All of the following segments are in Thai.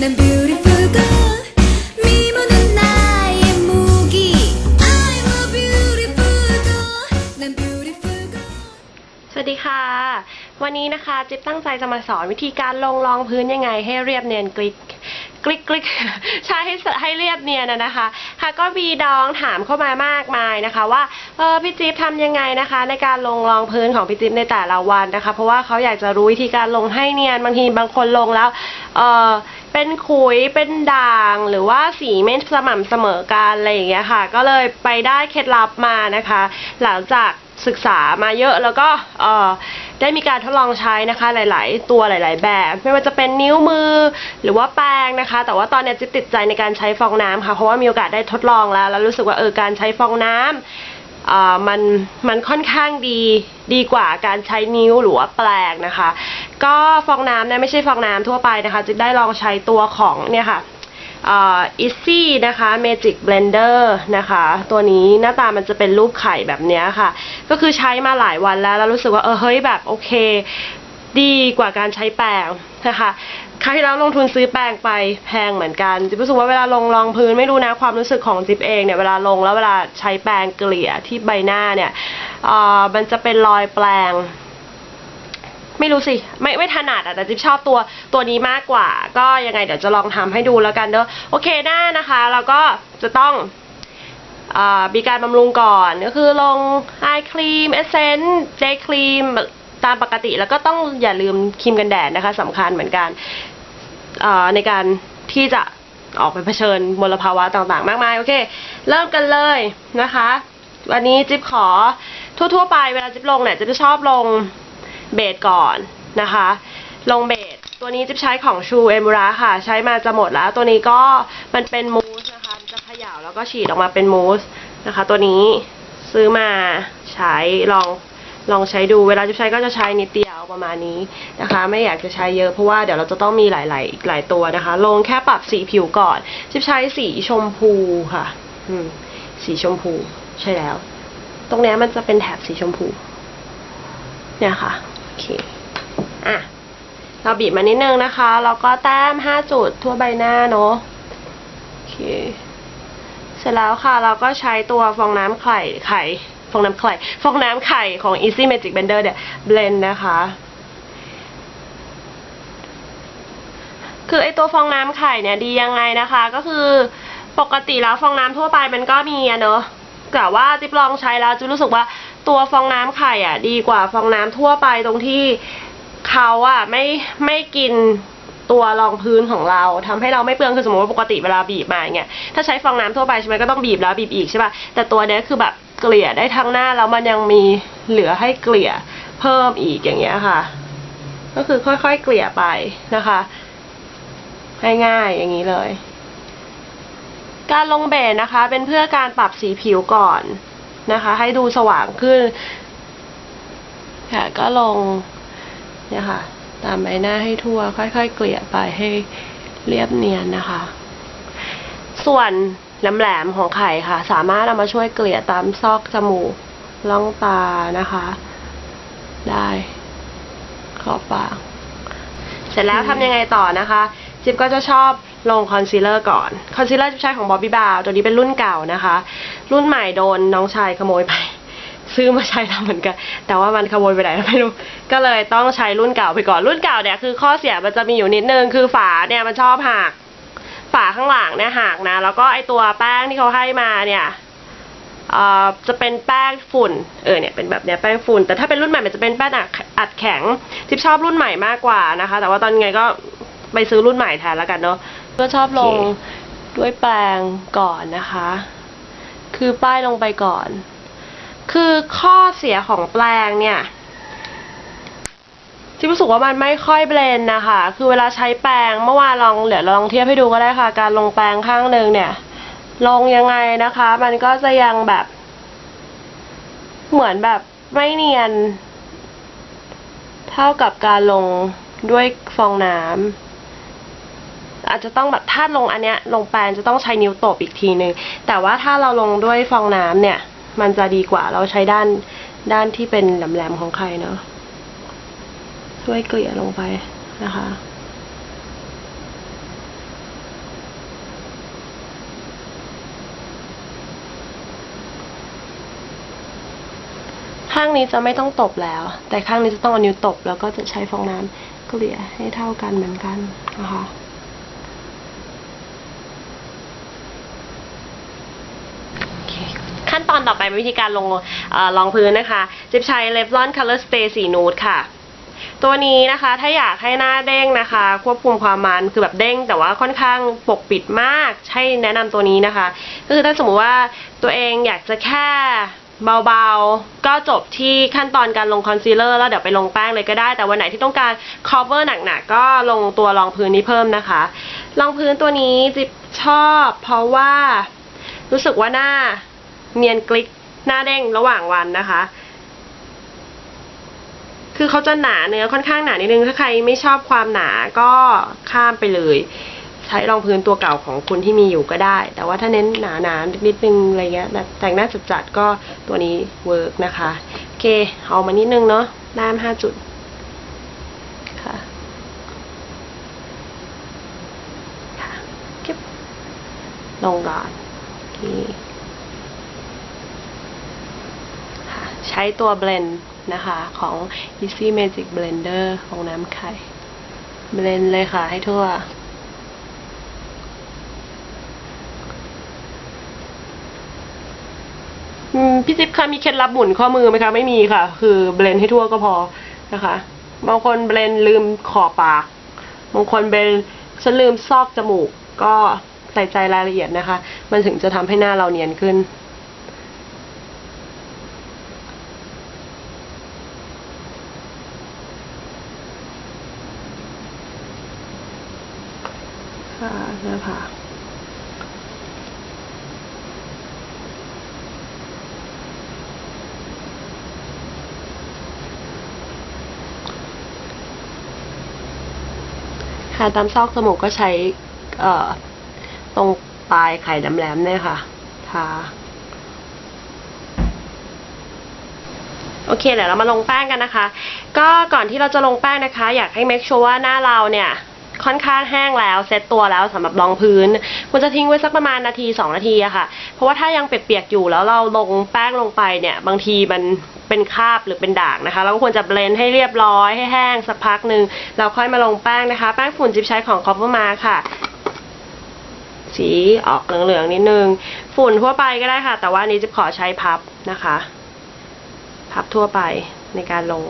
난 beautiful girl 미모는 나의 무기 I'm a beautiful girl 난 beautiful girl สวัสดีค่ะ วันนี้นะคะจิ๊บตั้งใจจะมาสอนวิธีการลงรองพื้นยังไงให้เรียบเนียนกริกกริกกริก ใช่ให้ให้เรียบเนียนนะนะคะ ค่ะก็มีดองถามเข้ามามากมายนะคะ ว่าเออพี่จิ๊บทำยังไงนะคะ ในการลงรองพื้นของพี่จิ๊บในแต่ละวันนะคะ เพราะว่าเขาอยากจะรู้วิธีการลงให้เนียนบางทีบางคนลงแล้วเออ เป็นขุยเป็นด่างหรือว่าสีไม่สม่ำเสมอกันอะไรอย่างเงี้ยค่ะ ก็เลยไปได้เคล็ดลับมานะคะ หลังจากศึกษามาเยอะแล้วก็เออได้มีการทดลองใช้นะคะ หลาย ๆ ตัวหลาย ๆ แบบ ไม่ว่าจะเป็นนิ้วมือหรือว่าแป้งนะคะ แต่ว่าตอนเนี้ยจิ๊บติดใจในการใช้ฟองน้ำค่ะ เพราะว่ามีโอกาสได้ทดลองแล้ว แล้วรู้สึกว่าเออการใช้ฟองน้ำ มันมันค่อนข้างดีดีกว่าการใช้นิ้วหรือว่าแปลงนะคะ ก็ฟองน้ำเนี่ยไม่ใช่ฟองน้ำทั่วไปนะคะจะได้ลองใช้ตัวของเนี่ยค่ะอ่า Easy นะคะ Magic Blender นะคะ ตัวนี้หน้าตามันจะเป็นรูปไข่แบบนี้ค่ะ ก็คือใช้มาหลายวันแล้ว แล้วรู้สึกว่าเออเฮ้ยแบบโอเค ดีกว่าการใช้แปรงนะคะ คราวที่แล้วลงทุนซื้อแปรงไปแพงเหมือนกันจิ๊บรู้สึกว่าเวลาลงรองพื้นไม่รู้นะความรู้สึกของจิ๊บเองเนี่ยเวลาลงแล้วเวลาใช้แปรงเกลี่ยที่ใบหน้าเนี่ยเอ่อมันจะเป็นรอยแปรงไม่รู้สิไม่ไม่ถนัดอะแต่จิ๊บชอบตัวตัวนี้มากกว่า ก็ยังไงเดี๋ยวจะลองทำให้ดูแล้วกันเนอะโอเคหน้านะคะเราก็จะต้องอ่ามีการบำรุงก่อนก็คือลงไอครีมเอเซนต์เจครีม ตามปกติแล้วก็ต้องอย่าลืมครีมกันแดดนะคะสำคัญเหมือนกันในการที่จะออกไปเผชิญมลภาวะต่างๆ มากมาย โอเค เริ่มกันเลยนะคะ วันนี้จิ๊บขอทั่วๆไปเวลาจิ๊บลงเนี่ยจิ๊บจะชอบลงเบสก่อนนะคะ ลงเบสตัวนี้จิ๊บใช้ของชูเอมูระค่ะ ใช้มาจะหมดแล้ว ตัวนี้ก็มันเป็นมูสนะคะมันจะขย่าแล้วก็ฉีดออกมาเป็นมูสนะคะ ตัวนี้ซื้อมาใช้ลอง ลองใช้ดูเวลาจิ๊บใช้ก็จะใช้นิดเดียวประมาณนี้นะคะ ไม่อยากจะใช้เยอะเพราะว่าเดี๋ยวเราจะต้องมีหลายๆอีกหลายตัวนะคะ ลงแค่ปรับสีผิวก่อนจิ๊บใช้สีชมพูค่ะอืมสีชมพูใช่แล้ว ตรงนี้มันจะเป็นแถบสีชมพู เนี่ยค่ะโอเคอะเราบีบมานิดนึงนะคะแล้วก็แต้มห้าจุดทั่วใบหน้าเนาะโอเค เสร็จแล้วค่ะ เราก็ใช้ตัวฟองน้ำไข่ไข่ ฟองน้ำไข่ฟองน้ำไข่ของ Easy Magic Blender เนี่ยเบลนนะคะ คือไอตัวฟองน้ำไข่เนี่ยดียังไงนะคะ ก็คือปกติแล้วฟองน้ำทั่วไปมันก็มีอะเนอะแต่ว่าจิ๊บลองใช้แล้วจิ๊บรู้สึกว่าตัวฟองน้ำไข่อะดีกว่าฟองน้ำทั่วไปตรงที่เขาอะไม่ไม่กินตัวรองพื้นของเราทำให้เราไม่เปลืองคือสมมติว่าปกติเวลาบีบมาอย่างเงี้ยถ้าใช้ฟองน้ำทั่วไปใช่ไหมก็ต้องบีบแล้วบีบอีกใช่ป่ะแต่ตัวเนี้ยคือแบบ เกลี่ยได้ทั้งหน้าแล้วมันยังมีเหลือให้เกลี่ยเพิ่มอีกอย่างเงี้ยค่ะ ก็คือค่อยๆเกลี่ยไปนะคะง่ายๆอย่างนี้เลย การลงเบสนะคะ เป็นเพื่อการปรับสีผิวก่อนนะคะ ให้ดูสว่างขึ้นค่ะก็ลงเนี่ยค่ะ ตามใบหน้าให้ทั่ว ค่อยๆ เกลี่ยไปให้เรียบเนียนนะคะ ส่วน แหลมๆของไข่ค่ะ สามารถเอามาช่วยเกลี่ยตามซอกจมูกล่องตานะคะ ได้ ขอบปาก เสร็จแล้วทำยังไงต่อนะคะ จิ๊บก็จะชอบลงคอนซีลเลอร์ก่อน คอนซีลเลอร์จิ๊บใช้ของบอบบี้บาวตัวนี้เป็นรุ่นเก่านะคะ รุ่นใหม่โดนน้องชายขโมยไปซื้อมาใช้แล้วเหมือนกัน แต่ว่ามันขโมยไปไหนไม่รู้ ก็เลยต้องใช้รุ่นเก่าไปก่อน รุ่นเก่าเนี่ยคือข้อเสียมันจะมีอยู่นิดนึง คือฝาเนี่ยมันชอบหัก ฝาข้างหลังเนี่ยหักนะ แล้วก็ไอตัวแป้งที่เขาให้มาเนี่ยเอ่อจะเป็นแป้งฝุ่น เออเนี่ยเป็นแบบเนี้ยแป้งฝุ่น แต่ถ้าเป็นรุ่นใหม่มันจะเป็นแป้งอัดแข็งจิ๊บชอบรุ่นใหม่มากกว่านะคะ แต่ว่าตอนไงก็ไปซื้อรุ่นใหม่แทนแล้วกันเนาะก็ชอบลงด้วยแปรงก่อนนะคะ คือป้ายลงไปก่อน คือข้อเสียของแปรงเนี่ย จิ๊บรู้สึกว่ามันไม่ค่อยเบลนนะคะ คือเวลาใช้แปรงเมื่อวานลองเดี๋ยวลองเทียบให้ดูก็ได้ค่ะ การลงแปรงข้างหนึ่งเนี่ย ลงยังไงนะคะ มันก็จะยังแบบ เหมือนแบบไม่เนียน เท่ากับการลงด้วยฟองน้ำอาจจะต้องแบบถ้าลงอันเนี้ย ลงแปรงจะต้องใช้นิ้วตบอีกทีนึงแต่ว่าถ้าเราลงด้วยฟองน้ำเนี่ย มันจะดีกว่าเราใช้ด้านด้านที่เป็นแหลมๆของไข่เนาะ ด้วยเกลี่ยลงไปนะคะ ข้างนี้จะไม่ต้องตบแล้ว แต่ข้างนี้จะต้องเอานิ้วตบ แล้วก็จะใช้ฟองน้ำเกลี่ยให้เท่ากันเหมือนกันนะคะขั้นตอนต่อไปเป็นวิธีการลงออรองพื้นนะคะ จิบใช้เลฟลอนคัลเลอร์สเปรย์สีนูดค่ะ ตัวนี้นะคะถ้าอยากให้หน้าเด้งนะคะ ควบคุมความมันคือแบบเด้ง แต่ว่าค่อนข้างปกปิดมากใช่แนะนำตัวนี้นะคะก็คือถ้าสมมติว่าตัวเองอยากจะแค่เบาๆ ก็จบที่ขั้นตอนการลงคอนซีลเลอร์แล้วเดี๋ยวไปลงแป้งเลยก็ได้ แต่วันไหนที่ต้องการ cover หนักๆ ก็ลงตัวรองพื้นนี้เพิ่มนะคะ รองพื้นตัวนี้จิบชอบ เพราะว่ารู้สึกว่าหน้าเนียนกลิกหน้าเด้งระหว่างวันนะคะ คือเขาจะหนาเนื้อค่อนข้างหนานิดนึง ถ้าใครไม่ชอบความหนาก็ข้ามไปเลย ใช้รองพื้นตัวเก่าของคุณที่มีอยู่ก็ได้ แต่ว่าถ้าเน้นหนาหนานิดนึงอะไรเงี้ยแบบแต่งหน้าจัดๆก็ตัวนี้เวิร์กนะคะโอเคเอามานิดนึงเนาะแต้มห้าจุดค่ะค่ะเก็บลงก่อนโอเคใช้ตัวเบลนด์ นะคะของ Easy Magic Blender ของน้ำไข่ เบลนเลยค่ะให้ทั่ว พี่จิ๊บคะมีเคล็ดลับหมุนข้อมือไหมคะ ไม่มีค่ะ คือเบลนให้ทั่วก็พอนะคะ บางคนเบลนลืมขอบปาก บางคนเบลนฉันลืมซอกจมูก ก็ใส่ใจรายละเอียดนะคะ มันถึงจะทำให้หน้าเราเนียนขึ้น ค่ะนะคะค่ะตามซอกจมูกก็ใช้เอ่อตรงปลายไข่แหลมๆเนี่ยค่ะ ทา โอเคเดี๋ยวเรามาลงแป้งกันนะคะ ก็ก่อนที่เราจะลงแป้งนะคะ อยากให้ make sure ว่าหน้าเราเนี่ย ค่อนข้างแห้งแล้วเซ็ตตัวแล้วสำหรับรองพื้นควรจะทิ้งไว้สักประมาณนาที 2 นาทีอะค่ะ เพราะว่าถ้ายังเปียกๆอยู่แล้วเราลงแป้งลงไปเนี่ยบางทีมันเป็นคราบหรือเป็นด่างนะคะ เราก็ควรจะเบลนให้เรียบร้อยให้แห้งสักพักหนึ่งเราค่อยมาลงแป้งนะคะ แป้งฝุ่นจิบใช้ของ Cover มาค่ะ สีออกเหลืองๆนิดนึง ฝุ่นทั่วไปก็ได้ค่ะ แต่ว่าอันนี้จะขอใช้พับนะคะ พับทั่วไปในการลง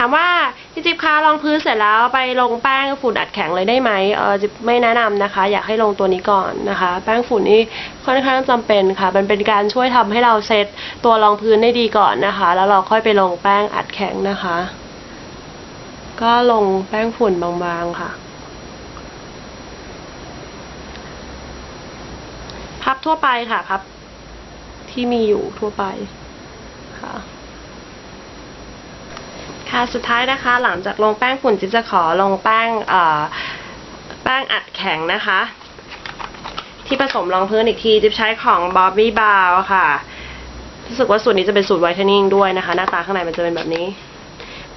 ถามว่าพี่จิ๊บคะลองพื้นเสร็จแล้วไปลงแป้งฝุ่นอัดแข็งเลยได้ไหมเออจิ๊บไม่แนะนำนะคะ อยากให้ลงตัวนี้ก่อนนะคะ แป้งฝุ่นนี่ค่อนข้างจำเป็นค่ะ มันเป็นการช่วยทำให้เราเซตตัวรองพื้นได้ดีก่อนนะคะ แล้วเราค่อยไปลงแป้งอัดแข็งนะคะ ก็ลงแป้งฝุ่นบางๆค่ะพับทั่วไปค่ะพับที่มีอยู่ทั่วไปค่ะ ค่ะสุดท้ายนะคะหลังจากลงแป้งฝุ่นจิ๊บจะขอลงแป้งเอ่อแป้งอัดแข็งนะคะ ที่ผสมรองพื้นอีกทีจิ๊บใช้ของ Bobbi Brown ค่ะรู้สึกว่าสูตรนี้จะเป็นสูตรไวท์เทนนิ่งด้วยนะคะ หน้าตาข้างในมันจะเป็นแบบนี้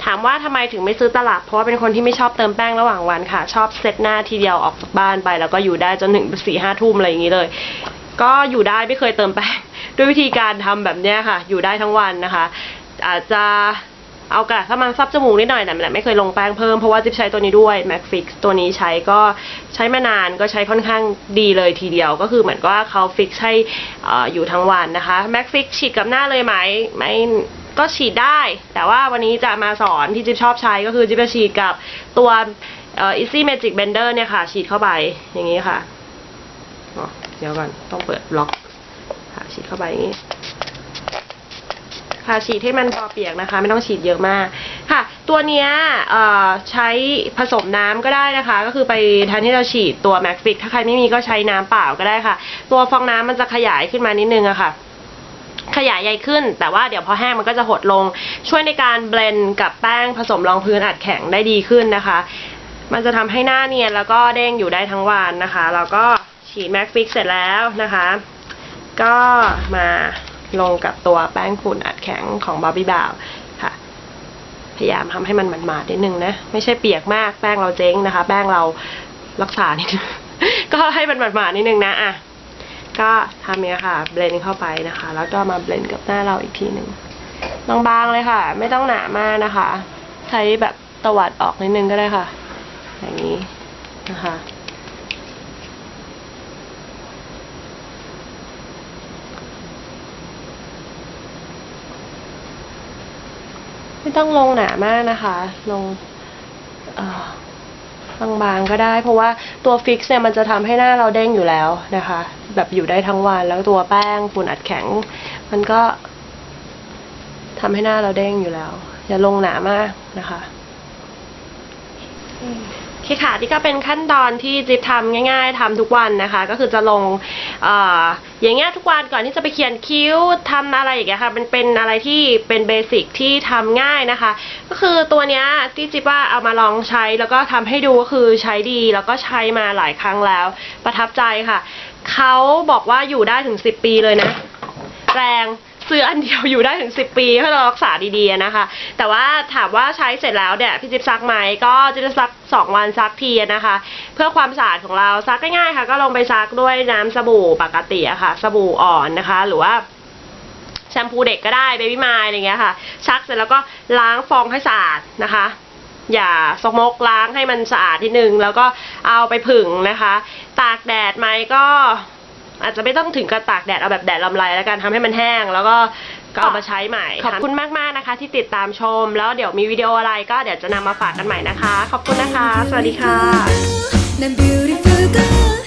ถามว่าทำไมถึงไม่ซื้อตลับ เพราะว่าเป็นคนที่ไม่ชอบเติมแป้งระหว่างวันค่ะ ชอบเซตหน้าทีเดียวออกจากบ้านไป แล้วก็อยู่ได้จนถึงสี่ห้าทุ่มอะไรอย่างนี้เลย ก็อยู่ได้ไม่เคยเติมแป้ง ด้วยวิธีการทำแบบเนี้ยค่ะ อยู่ได้ทั้งวันนะคะ อาจจะ เอากระดาษถ้ามันซับจมูกนิดหน่อยแต่ไม่เคยลงแป้งเพิ่มเพราะว่าจิ๊บใช้ตัวนี้ด้วย Mac Fix ตัวนี้ใช้ก็ใช้มานานก็ใช้ค่อนข้างดีเลยทีเดียวก็คือเหมือนกับว่าเขาฟิกให้อออยู่ทั้งวันนะคะ Mac Fix ฉีดกับหน้าเลยไหมไม่ก็ฉีดได้ แต่ว่าวันนี้จะมาสอนที่จิ๊บชอบใช้ก็คือจิ๊บจะฉีดกับตัวเอ่อ Easy Magic Blender เนี่ยค่ะ ฉีดเข้าไปอย่างนี้ค่ะเดี๋ยวก่อนต้องเปิดบล็อกค่ะฉีดเข้าไปอย่างนี้ ค่ะฉีดให้มันพอเปียกนะคะ ไม่ต้องฉีดเยอะมากค่ะ ตัวเนี้ยใช้ผสมน้ำก็ได้นะคะ ก็คือไปแทนที่เราฉีดตัว Max Fix ถ้าใครไม่มีก็ใช้น้ำเปล่าก็ได้ค่ะ ตัวฟองน้ำมันจะขยายขึ้นมานิดนึงอะค่ะขยายใหญ่ขึ้น แต่ว่าเดี๋ยวพอแห้งมันก็จะหดลง ช่วยในการเบลนด์กับแป้งผสมรองพื้นอัดแข็งได้ดีขึ้นนะคะ มันจะทำให้หน้าเนียนแล้วก็เด้งอยู่ได้ทั้งวันนะคะ แล้วก็ฉีด Max Fix เสร็จแล้วนะคะ ก็มา ลงกับตัวแป้งฝุ่นอัดแข็งของบ o บบี้บาวค่ะพยายามทำให้มันหมาดๆนิดนึงนะ ไม่ใช่เปียกมากแป้งเราเจ๊งนะคะ แป้งเรารักษานิดนึงก็ให้มันหมาดๆนิดนึงนะอะก็ทำเนี้ยค่ะ เบลนเข้าไปนะคะ แล้วก็มาเบลนกับหน้าเราอีกทีหนึ่งบางๆเลยค่ะ ไม่ต้องหนามากนะคะ ใช้แบบตวัดออกนิดนึงก็ได้ค่ะ อย่างนี้นะคะ ไม่ต้องลงหนามากนะคะ ลงบางๆก็ได้ เพราะว่าตัวฟิกซ์เนี่ยมันจะทำให้หน้าเราเด้งอยู่แล้วนะคะ แบบอยู่ได้ทั้งวันแล้วตัวแป้งฝุ่นอัดแข็ง มันก็ทำให้หน้าเราเด้งอยู่แล้ว อย่าลงหนามากนะคะ คค่ะนี่ก็เป็นขั้นตอนที่จิ๊บทำง่าย ๆทำทุกวันนะคะ ก็คือจะลงเอ่ออย่างเงี้ยทุกวันก่อนที่จะไปเขียนคิ้วทำอะไรอย่างเงี้ยค่ะมันเป็นอะไรที่เป็นเบสิกที่ทำง่ายนะคะ ก็คือตัวเนี้ยที่จิ๊บว่าเอามาลองใช้แล้วก็ทำให้ดูก็คือใช้ดีแล้วก็ใช้มาหลายครั้งแล้ว ประทับใจค่ะเขาบอกว่าอยู่ได้ถึง 10 ปีเลยนะ แรง ซื้ออันเดียวอยู่ได้ถึง 10 ปีถ้าเรารักษาดีๆนะคะ แต่ว่าถามว่าใช้เสร็จแล้วเนี่ยพี่จิ๊บซักไหมก็จิ๊บจะซัก 2 วันซักทีนะคะ เพื่อความสะอาดของเราซักง่ายๆค่ะ ก็ลงไปซักด้วยน้ำสบู่ปกติอะค่ะ สบู่อ่อนนะคะ หรือว่าแชมพูเด็กก็ได้เบบี้มายอะไรเงี้ยค่ะ ซักเสร็จแล้วก็ล้างฟองให้สะอาดนะคะอย่าสกมกล้างให้มันสะอาดทีนึง แล้วก็เอาไปผึ่งนะคะ ตากแดดไหมก็ อาจจะไม่ต้องถึงกับตากแดดเอาแบบแดดลำไรแล้วกันทำให้มันแห้ง แล้วก็ก็เอามาใช้ใหม่ขอบคุณมากๆนะคะ ที่ติดตามชม แล้วเดี๋ยวมีวิดีโออะไรก็เดี๋ยวจะนำมาฝากกันใหม่นะคะ ขอบคุณนะคะ สวัสดีค่ะ 난 beautiful girl